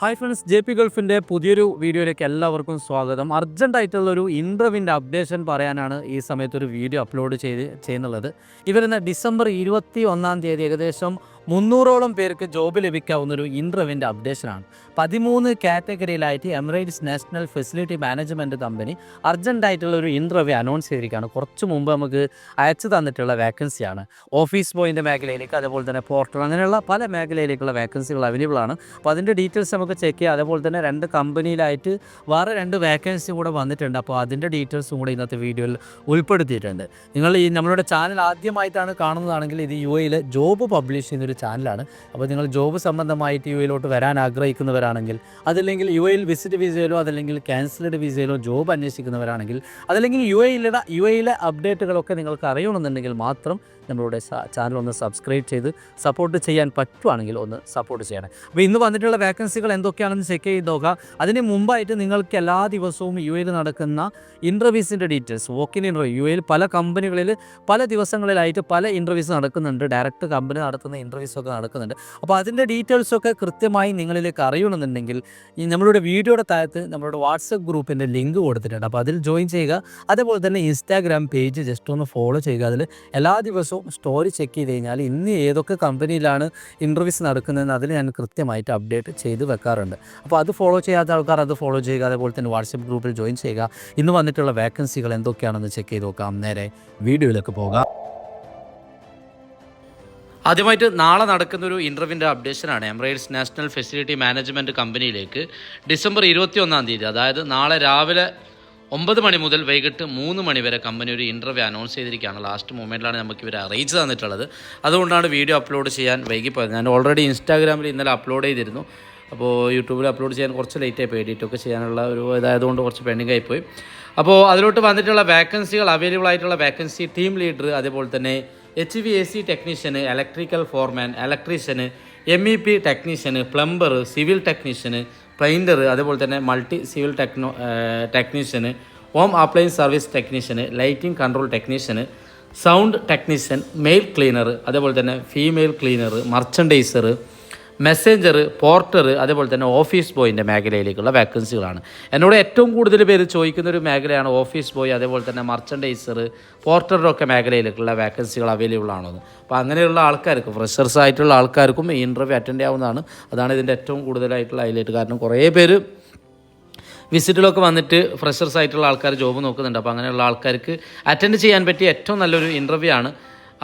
Hi friends J P ഗൾഫിന്റെ പുതിയൊരു വീഡിയോയിലേക്ക് എല്ലാവർക്കും സ്വാഗതം. അർജന്റായിട്ടുള്ളൊരു ഇന്റർവ്യൂവിന്റെ അപ്ഡേഷൻ പറയാനാണ് ഈ സമയത്ത് ഒരു വീഡിയോ അപ്ലോഡ് ചെയ്ത് ചെയ്യുന്നുള്ളത്. ഇവരുന്ന ഡിസംബർ ഇരുപത്തി ഒന്നാം തീയതി ഏകദേശം മുന്നൂറോളം പേർക്ക് ജോബ് ലഭിക്കാവുന്ന ഒരു ഇന്റർവ്യൂവിന്റെ അപ്ഡേഷനാണ് പതിമൂന്ന് കാറ്റഗറിയിലായിട്ട് Emirates national facility management company അർജന്റായിട്ടുള്ള ഒരു ഇന്റർവ്യൂ അനൗൺസ് ചെയ്തിരിക്കുകയാണ്. കുറച്ച് മുമ്പ് നമുക്ക് അയച്ചു തന്നിട്ടുള്ള വേക്കൻസിയാണ് ഓഫീസ് ബോയിന്റെ മേഖലയിലേക്ക് അതുപോലെ തന്നെ പോർട്ടൽ അങ്ങനെയുള്ള പല മേഖലയിലേക്കുള്ള വേക്കൻസികൾ അവൈലബിൾ ആണ്. അപ്പോൾ അതിന്റെ ഡീറ്റെയിൽസ് നമുക്ക് ചെക്ക് ചെയ്യാം. അതുപോലെ തന്നെ രണ്ട് കമ്പനിയിലായിട്ട് വേറെ രണ്ട് വേക്കൻസി കൂടെ വന്നിട്ടുണ്ട്. അപ്പോൾ അതിന്റെ ഡീറ്റെയിൽസും കൂടെ ഇന്നത്തെ വീഡിയോയിൽ ഉൾപ്പെടുത്തിയിട്ടുണ്ട്. നിങ്ങൾ ഈ നമ്മളുടെ ചാനൽ ആദ്യമായിട്ടാണ് കാണുന്നതാണെങ്കിൽ ഇത് യു എയിൽ ജോബ് പബ്ലിഷ് ചെയ്യുന്ന ഒരു ചാനലാണ് അപ്പോൾ നിങ്ങൾ ജോബ് സംബന്ധമായിട്ട് യു എയിലോട്ട് വരാൻ ആഗ്രഹിക്കുന്നവരാണെങ്കിൽ അതല്ലെങ്കിൽ യു എയിൽ വിസിറ്റ് വിസയിലോ അതല്ലെങ്കിൽ ക്യാൻസൽഡ് വിസയിലോ ജോബ് അന്വേഷിക്കുന്നവരാണെങ്കിൽ അതല്ലെങ്കിൽ യു എയിലെ യു എയിലെ അപ്ഡേറ്റുകളൊക്കെ നിങ്ങൾക്ക് അറിയണമെന്നുണ്ടെങ്കിൽ മാത്രം നമ്മളുടെ ചാനൽ ഒന്ന് സബ്സ്ക്രൈബ് ചെയ്ത് സപ്പോർട്ട് ചെയ്യാൻ പറ്റുവാണെങ്കിൽ ഒന്ന് സപ്പോർട്ട് ചെയ്യണം. അപ്പോൾ ഇന്ന് വന്നിട്ടുള്ള വേക്കൻസികൾ എന്തൊക്കെയാണെന്ന് ചെക്ക് ചെയ്ത് നോക്കുക അതിന് മുമ്പായിട്ട് നിങ്ങൾക്ക് എല്ലാ ദിവസവും യു എയിൽ നടക്കുന്ന ഇന്റർവ്യൂസിന്റെ details walk in interview U എയിൽ പല കമ്പനികളിൽ പല ദിവസങ്ങളിലായിട്ട് പല ഇന്റർവ്യൂസ് നടക്കുന്നുണ്ട്. ഡയറക്റ്റ് കമ്പനി നടത്തുന്ന ഇന്റർവ്യൂസ് ഒക്കെ നടക്കുന്നുണ്ട്. അപ്പോൾ അതിന്റെ ഡീറ്റെയിൽസൊക്കെ കൃത്യമായി നിങ്ങളിലേക്ക് അറിയണമെന്നുണ്ടെങ്കിൽ ഈ നമ്മളുടെ വീഡിയോയുടെ താഴത്ത് നമ്മളുടെ വാട്സപ്പ് ഗ്രൂപ്പിന്റെ ലിങ്ക് കൊടുത്തിട്ടുണ്ട്. അപ്പോൾ അതിൽ ജോയിൻ ചെയ്യുക. അതേപോലെ തന്നെ ഇൻസ്റ്റാഗ്രാം പേജ് ജസ്റ്റ് ഒന്ന് ഫോളോ ചെയ്യുക. അതിൽ എല്ലാ ദിവസവും സ്റ്റോറി ചെക്ക് ചെയ്ത് കഴിഞ്ഞാൽ ഇന്ന് ഏതൊക്കെ കമ്പനിയിലാണ് ഇന്റർവ്യൂസ് നടക്കുന്നതെന്ന് അതിൽ ഞാൻ കൃത്യമായിട്ട് അപ്ഡേറ്റ് ചെയ്ത് വെക്കാറുണ്ട്. അപ്പോൾ അത് ഫോളോ ചെയ്യാത്ത ആൾക്കാർ അത് ഫോളോ ചെയ്യുക. അതേപോലെ തന്നെ വാട്സപ്പ് ഗ്രൂപ്പിൽ ജോയിൻ ചെയ്യുക. ഇന്ന് വന്നിട്ടുള്ള വേക്കൻസികൾ എന്തൊക്കെയാണെന്ന് ചെക്ക് ചെയ്ത് നോക്കാം. നേരെ വീഡിയോയിലേക്ക് പോകാം. ആദ്യമായിട്ട് നാളെ നടക്കുന്ന ഒരു ഇന്റർവ്യൂവിന്റെ അപ്ഡേഷനാണ് എമിറേറ്റ്സ് നാഷണൽ ഫെസിലിറ്റി മാനേജ്മെന്റ് കമ്പനിയിലേക്ക് ഡിസംബർ ഇരുപത്തി ഒന്നാം തീയതി അതായത് നാളെ രാവിലെ ഒമ്പത് മണി മുതൽ വൈകിട്ട് മൂന്ന് മണി വരെ കമ്പനി ഒരു ഇന്റർവ്യൂ അനൗൺസ് ചെയ്തിരിക്കുകയാണ്. ലാസ്റ്റ് മൊമെന്റിലാണ് നമുക്ക് ഇവർ അറിയിച്ചു തന്നിട്ടുള്ളത്. അതുകൊണ്ടാണ് വീഡിയോ അപ്ലോഡ് ചെയ്യാൻ വൈകിപ്പോയത്. ഞാൻ ഓൾറെഡി ഇൻസ്റ്റാഗ്രാമിൽ ഇന്നലെ അപ്ലോഡ് ചെയ്തിരുന്നു. അപ്പോൾ യൂട്യൂബിൽ അപ്ലോഡ് ചെയ്യാൻ കുറച്ച് ലേറ്റ് ആയിപ്പോയി എഡിറ്റൊക്കെ ചെയ്യാനുള്ള ഒരു ഇതായതുകൊണ്ട് കുറച്ച് പെൻഡിങ് ആയിപ്പോയി അപ്പോൾ അതിലോട്ട് വന്നിട്ടുള്ള വേക്കൻസികൾ അവൈലബിൾ ആയിട്ടുള്ള വേക്കൻസി ടീം ലീഡർ അതേപോലെ തന്നെ H V A C technician electrical foreman electrician M E P technician plumber civil technician painter അതുപോലെ തന്നെ multi civil techno technician home appliance service technician lighting control technician sound technician male cleaner അതേപോലെ തന്നെ female cleaner merchandiser messenger porter അതേപോലെ തന്നെ office ബോയിന്റെ മേഖലയിലേക്കുള്ള വേക്കൻസികളാണ് എന്നോട് ഏറ്റവും കൂടുതൽ പേര് ചോദിക്കുന്ന ഒരു മേഖലയാണ് ഓഫീസ് ബോയ് അതേപോലെ തന്നെ മർച്ചൻഡൈസർ പോർട്ടറൊക്കെ മേഖലയിലേക്കുള്ള വേക്കൻസികൾ അവൈലബിൾ ആണോ അപ്പോൾ അങ്ങനെയുള്ള ആൾക്കാർക്ക് ഫ്രഷേഴ്സ് ആയിട്ടുള്ള ആൾക്കാർക്കും ഈ ഇന്റർവ്യൂ അറ്റൻഡ് ചെയ്യാവുന്നതാണ്. അതാണ് ഇതിന്റെ ഏറ്റവും കൂടുതലായിട്ടുള്ള ഹൈലൈറ്റ് കാരണം കുറേ പേര് വിസിറ്റിലൊക്കെ വന്നിട്ട് ഫ്രഷേഴ്സ് ആയിട്ടുള്ള ആൾക്കാർ ജോബ് നോക്കുന്നുണ്ട്. അപ്പോൾ അങ്ങനെയുള്ള ആൾക്കാർക്ക് അറ്റൻഡ് ചെയ്യാൻ പറ്റിയ ഏറ്റവും നല്ലൊരു ഇന്റർവ്യൂ ആണ്.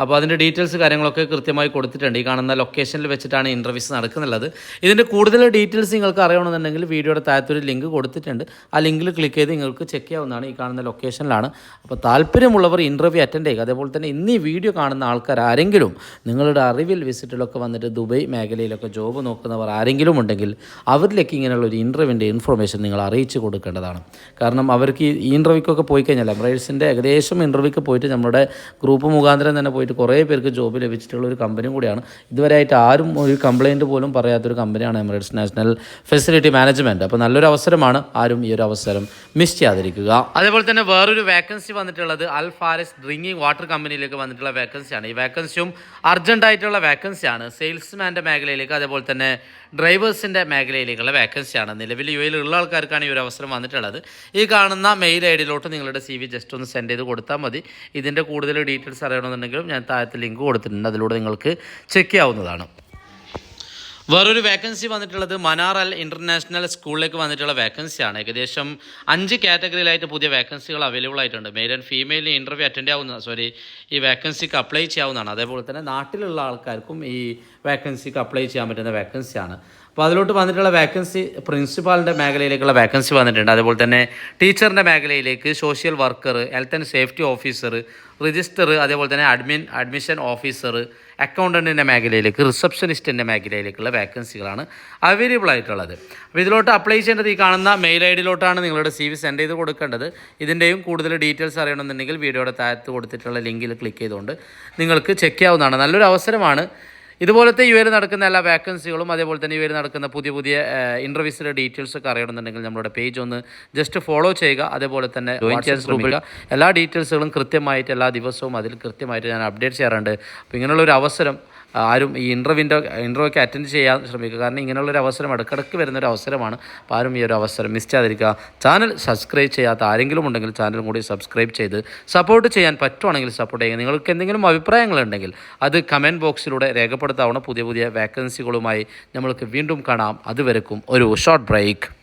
അപ്പോൾ അതിന്റെ ഡീറ്റെയിൽസ് കാര്യങ്ങളൊക്കെ കൃത്യമായി കൊടുത്തിട്ടുണ്ട്. ഈ കാണുന്ന ലൊക്കേഷനിൽ വെച്ചിട്ടാണ് ഇന്റർവ്യൂസ് നടക്കുന്നുള്ളത്. ഇതിന്റെ കൂടുതൽ ഡീറ്റെയിൽസ് നിങ്ങൾക്ക് അറിയണമെന്നുണ്ടെങ്കിൽ വീഡിയോയുടെ താഴത്തൊരു ലിങ്ക് കൊടുത്തിട്ടുണ്ട്. ആ ലിങ്കിൽ ക്ലിക്ക് ചെയ്ത് നിങ്ങൾക്ക് ചെക്ക് ചെയ്യാവുന്നതാണ് ഈ കാണുന്ന ലൊക്കേഷനിലാണ് അപ്പോൾ താല്പര്യമുള്ളവർ ഇന്റർവ്യൂ അറ്റൻഡ് ചെയ്യുക. അതേപോലെ തന്നെ ഇന്ന് ഈ വീഡിയോ കാണുന്ന ആൾക്കാർ ആരെങ്കിലും നിങ്ങളുടെ അറിവിൽ വിസിറ്റിലൊക്കെ വന്നിട്ട് ദുബൈ മേഖലയിലൊക്കെ ജോബ് നോക്കുന്നവർ ആരെങ്കിലും ഉണ്ടെങ്കിൽ അവരിലേക്ക് ഇങ്ങനെയുള്ള ഒരു ഇന്റർവ്യൂവിന്റെ ഇൻഫർമേഷൻ നിങ്ങൾ അറിയിച്ചു കൊടുക്കേണ്ടതാണ്. കാരണം അവർക്ക് ഈ ഇന്റർവ്യൂക്കൊക്കെ പോയി കഴിഞ്ഞാൽ എംബ്രൈഡ്സിന്റെ ഏകദേശം ഇന്റർവ്യൂക്ക് പോയിട്ട് നമ്മുടെ ഗ്രൂപ്പ് മുഖാന്തരം തന്നെ പോയിട്ട് കുറേ പേർക്ക് ജോബ് ലഭിച്ചിട്ടുള്ള ഒരു കമ്പനിയും കൂടിയാണ്. ഇതുവരെയായിട്ട് ആരും ഒരു കംപ്ലയിന്റ് പോലും പറയാത്തൊരു കമ്പനിയാണ് എമിറേറ്റ്സ് നാഷണൽ ഫെസിലിറ്റി മാനേജ്മെന്റ് അപ്പോൾ നല്ലൊരു അവസരമാണ് ആരും ഈ ഒരു അവസരം മിസ് ചെയ്യാതിരിക്കുക. അതേപോലെ തന്നെ വേറൊരു വേക്കൻസി വന്നിട്ടുള്ളത് അൽ ഫാരിസ് ഡ്രിങ്കിങ് വാട്ടർ കമ്പനിയിലേക്ക് വന്നിട്ടുള്ള വേക്കൻസിയാണ് ഈ വേക്കൻസിയും അർജന്റായിട്ടുള്ള വേക്കൻസിയാണ് സെയിൽസ്മാന്റെ മേഖലയിലേക്ക് അതേപോലെ തന്നെ ഡ്രൈവേഴ്സിന്റെ മേഖലയിലേക്കുള്ള വേക്കൻസിയാണ് നിലവിൽ യു എയിലുള്ള ആൾക്കാർക്കാണ് ഈ ഒരു അവസരം വന്നിട്ടുള്ളത്. ഈ കാണുന്ന മെയിൽ ഐ ഡിയിലോട്ട് നിങ്ങളുടെ സി വി ജസ്റ്റ് ഒന്ന് സെൻഡ് ചെയ്ത് കൊടുത്താൽ മതി. ഇതിന്റെ കൂടുതൽ ഡീറ്റെയിൽസ് അറിയണമെന്നുണ്ടെങ്കിലും ഞാൻ താഴത്ത് ലിങ്ക് കൊടുത്തിട്ടുണ്ട്. അതിലൂടെ നിങ്ങൾക്ക് ചെക്ക് ചെയ്യാവുന്നതാണ്. വേറൊരു വേക്കൻസി വന്നിട്ടുള്ളത് മനാർ അൽ ഇന്റർനാഷണൽ സ്കൂളിലേക്ക് വന്നിട്ടുള്ള വേക്കൻസിയാണ് ഏകദേശം അഞ്ച് കാറ്റഗറിയിലായിട്ട് പുതിയ വേക്കൻസികൾ അവൈലബിൾ ആയിട്ടുണ്ട്. Male and female interview attend ആവുന്ന സോറി ഈ വേക്കൻസിക്ക് അപ്ലൈ ചെയ്യാവുന്നതാണ്. അതേപോലെ തന്നെ നാട്ടിലുള്ള ആൾക്കാർക്കും ഈ വേക്കൻസിക്ക് അപ്ലൈ ചെയ്യാൻ പറ്റുന്ന വേക്കൻസിയാണ് അപ്പോൾ അതിലോട്ട് വന്നിട്ടുള്ള വേക്കൻസി പ്രിൻസിപ്പാളിന്റെ മേഖലയിലേക്കുള്ള വേക്കൻസി വന്നിട്ടുണ്ട്. അതേപോലെ തന്നെ ടീച്ചറിന്റെ മേഖലയിലേക്ക് social worker health and safety officer register അതേപോലെ തന്നെ അഡ്മിൻ അഡ്മിഷൻ ഓഫീസർ അക്കൗണ്ടന്റിന്റെ മേഖലയിലേക്ക് റിസപ്ഷനിസ്റ്റിന്റെ മേഖലയിലേക്കുള്ള വേക്കൻസികളാണ് അവൈലബിൾ ആയിട്ടുള്ളത്. അപ്പോൾ ഇതിലോട്ട് അപ്ലൈ ചെയ്യേണ്ടത് ഈ കാണുന്ന മെയിൽ ഐ ഡിയിലോട്ടാണ് നിങ്ങളുടെ സി വി സെൻഡ് ചെയ്ത് കൊടുക്കേണ്ടത്. ഇതിന്റെയും കൂടുതൽ ഡീറ്റെയിൽസ് അറിയണമെന്നുണ്ടെങ്കിൽ വീഡിയോയുടെ താഴത്ത് കൊടുത്തിട്ടുള്ള ലിങ്കിൽ ക്ലിക്ക് ചെയ്തുകൊണ്ട് നിങ്ങൾക്ക് ചെക്ക് ചെയ്യാവുന്നതാണ്. നല്ലൊരു അവസരമാണ് ഇതുപോലത്തെ യു എയിൽ നടക്കുന്ന എല്ലാ വേക്കൻസികളും അതേപോലെ തന്നെ യു എയിൽ നടക്കുന്ന പുതിയ പുതിയ ഇന്റർവ്യൂസിന്റെ ഡീറ്റെയിൽസ് ഒക്കെ അറിയണമെന്നുണ്ടെങ്കിൽ നമ്മുടെ പേജ് ഒന്ന് ജസ്റ്റ് ഫോളോ ചെയ്യുക. അതേപോലെ തന്നെ ജോയിൻ ചെയ്യാൻ ശ്രമിക്കുക. എല്ലാ ഡീറ്റെയിൽസുകളും കൃത്യമായിട്ട് എല്ലാ ദിവസവും അതിൽ കൃത്യമായിട്ട് ഞാൻ അപ്ഡേറ്റ് ചെയ്യാറുണ്ട്. അപ്പോൾ ഇങ്ങനെയുള്ള ഒരു അവസരം ആരും ഈ ഇന്റർവ്യൂവിന്റെ ഇന്റർവ്യൂക്ക് അറ്റൻഡ് ചെയ്യാൻ ശ്രമിക്കുക. കാരണം ഇങ്ങനെയുള്ളൊരു അവസരം ഇടക്കിടക്ക് വരുന്നൊരു അവസരമാണ്. ആരും ഈ ഒരു അവസരം മിസ് ചെയ്യാതിരിക്കുക. ചാനൽ സബ്സ്ക്രൈബ് ചെയ്യാത്ത ആരെങ്കിലും ഉണ്ടെങ്കിൽ ചാനൽ കൂടി സബ്സ്ക്രൈബ് ചെയ്ത് സപ്പോർട്ട് ചെയ്യാൻ പറ്റുവാണെങ്കിൽ സപ്പോർട്ട് ചെയ്യുക. നിങ്ങൾക്ക് എന്തെങ്കിലും അഭിപ്രായങ്ങളുണ്ടെങ്കിൽ അത് കമന്റ് ബോക്സിലൂടെ രേഖപ്പെടുത്താവുന്ന പുതിയ പുതിയ വേക്കൻസികളുമായി നമ്മൾക്ക് വീണ്ടും കാണാം. അതുവരെക്കും ഒരു ഷോർട്ട് ബ്രേക്ക്